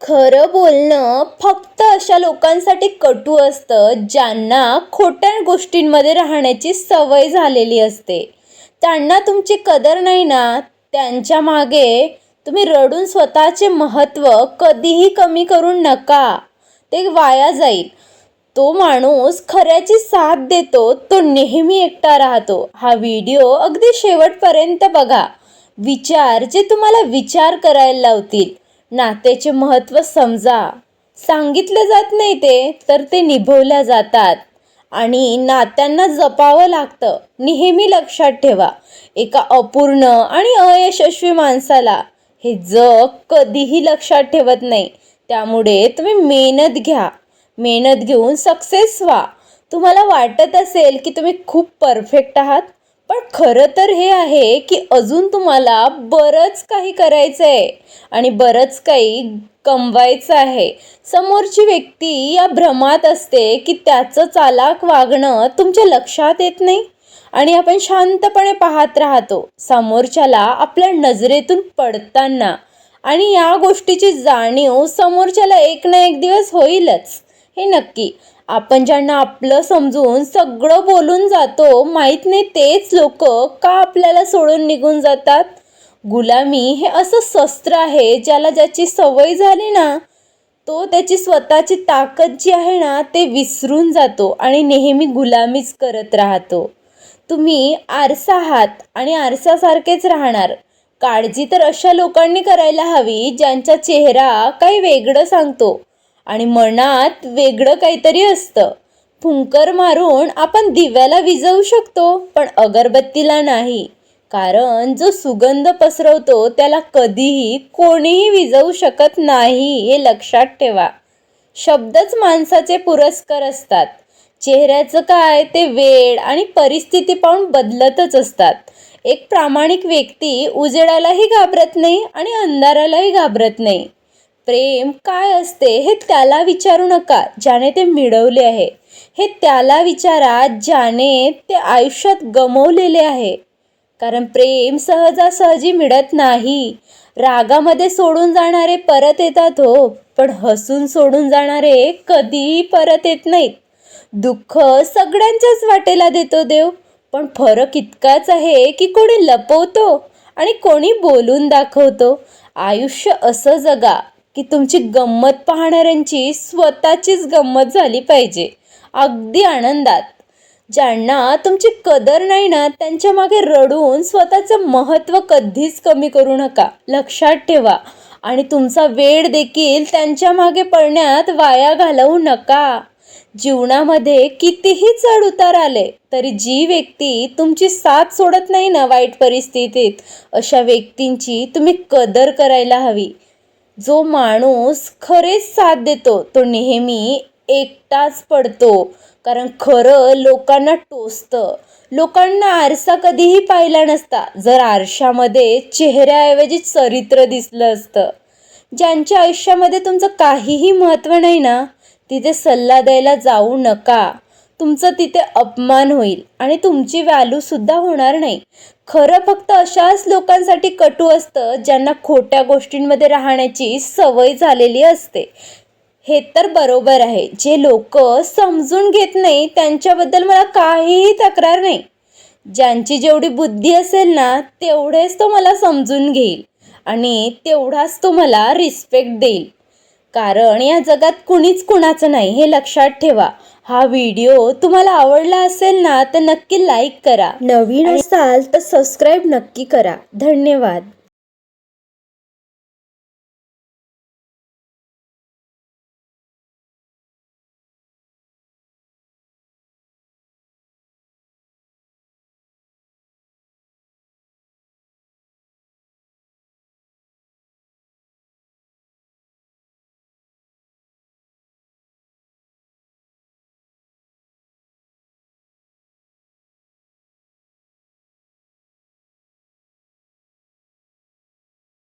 खरं बोलणं फक्त अशा लोकांसाठी कटू असतं ज्यांना खोट्या गोष्टींमध्ये राहण्याची सवय झालेली असते. त्यांना तुमची कदर नाही ना? त्यांच्या मागे तुम्ही रडून स्वतःचे महत्त्व कधीही कमी करू नका. ते वाया जाईल. तो माणूस खऱ्याची साथ देतो तो नेहमी एकटा राहतो. हा व्हिडिओ अगदी शेवटपर्यंत बघा. विचार जे तुम्हाला विचार करायला लावतील. नात्याचे महत्त्व समजा. सांगितलं जात नाही ते तर ते निभवल्या जातात. आणि नात्यांना जपावं लागतं. नेहमी लक्षात ठेवा एका अपूर्ण आणि अयशस्वी माणसाला हे जग कधीही लक्षात ठेवत नाही. त्यामुळे तुम्ही मेहनत घ्या. मेहनत घेऊन सक्सेस व्हा. तुम्हाला वाटत असेल की तुम्ही खूप परफेक्ट आहात पण खरं तर हे आहे की अजून तुम्हाला बरंच काही करायचं आहे आणि बरंच काही कमवायचं आहे. समोरची व्यक्ती या भ्रमात असते की त्याचं चालाक वागणं तुमच्या लक्षात येत नाही आणि आपण शांतपणे पाहत राहतो समोरच्याला आपल्या नजरेतून पडताना. आणि या गोष्टीची जाणीव समोरच्याला एक ना एक दिवस होईलच. हे नक्की. आपण ज्यांना आपलं समजून सगळं बोलून जातो माहीत नाही तेच लोक का आपल्याला सोडून निघून जातात? गुलामी हे असं शस्त्र आहे ज्याला ज्याची सवय झाली ना तो त्याची स्वतःची ताकद जी आहे ना ते विसरून जातो आणि नेहमी गुलामीच करत राहतो. तुम्ही आरसा आहात आणि आरसासारखेच राहणार. काळजी तर अशा लोकांनी करायला हवी ज्यांचा चेहरा काही वेगळं सांगतो. आणि मनात वेगळं काहीतरी असतं. फुंकर मारून आपण दिव्याला विजवू शकतो पण अगरबत्तीला नाही. कारण जो सुगंध पसरवतो त्याला कधीही कोणीही विजवू शकत नाही हे लक्षात ठेवा. शब्दच माणसाचे पुरस्कार असतात. चेहऱ्याचं काय ते वेळ आणि परिस्थिती पाहून बदलतच असतात. एक प्रामाणिक व्यक्ती उजेडालाही घाबरत नाही आणि अंधारालाही घाबरत नाही. प्रेम काय असते हे त्याला विचारू नका ज्याने ते मिळवले आहे. हे त्याला विचारा ज्याने ते आयुष्यात गमवलेले आहे. कारण प्रेम सहजासहजी मिळत नाही. रागामध्ये सोडून जाणारे परत येतात हो पण हसून सोडून जाणारे कधीही परत येत नाहीत. दुःख सगळ्यांच्याच वाटेला देतो देव पण फरक इतकाच आहे की कोणी लपवतो आणि कोणी बोलून दाखवतो. आयुष्य असं जगा. की तुमची गंमत पाहणाऱ्यांची स्वतःचीच गंमत झाली पाहिजे. अगदी आनंदात. ज्यांना तुमची कदर नाही ना त्यांच्या मागे रडून स्वतःचं महत्त्व कधीच कमी करू नका. लक्षात ठेवा. आणि तुमचा वेळ देखील त्यांच्या मागे पडण्यात वाया घालवू नका. जीवनामध्ये कितीही चढ उतार आले तरी जी व्यक्ती तुमची साथ सोडत नाही ना वाईट परिस्थितीत अशा व्यक्तींची तुम्ही कदर करायला हवी. जो माणूस खरेच साथ देतो तो नेहमी एकटाच पडतो. कारण खरं लोकांना टोचतं. लोकांना आरसा कधीही पाहिला नसता. जर आरशामध्ये चेहऱ्याऐवजी चरित्र दिसलं असतं. ज्यांच्या आयुष्यामध्ये तुमचं काहीही महत्त्व नाही ना तिथे सल्ला द्यायला जाऊ नका. तुमचं तिथे अपमान होईल आणि तुमची व्हॅल्यूसुद्धा होणार नाही. खरं फक्त अशाच लोकांसाठी कटू असतं ज्यांना खोट्या गोष्टींमध्ये राहण्याची सवय झालेली असते. हे तर बरोबर आहे. जे लोक समजून घेत नाही त्यांच्याबद्दल मला काहीही तक्रार नाही. ज्यांची जेवढी बुद्धी असेल ना तेवढेच तो मला समजून घेईल आणि तेवढाच तो मला रिस्पेक्ट देईल. कारण या जगात कुणीच कुणाचं नाही हे लक्षात ठेवा. हा व्हिडिओ तुम्हाला आवडला असेल ना तर नक्की लाईक करा. नवीन असाल तर सबस्क्राईब नक्की करा. धन्यवाद.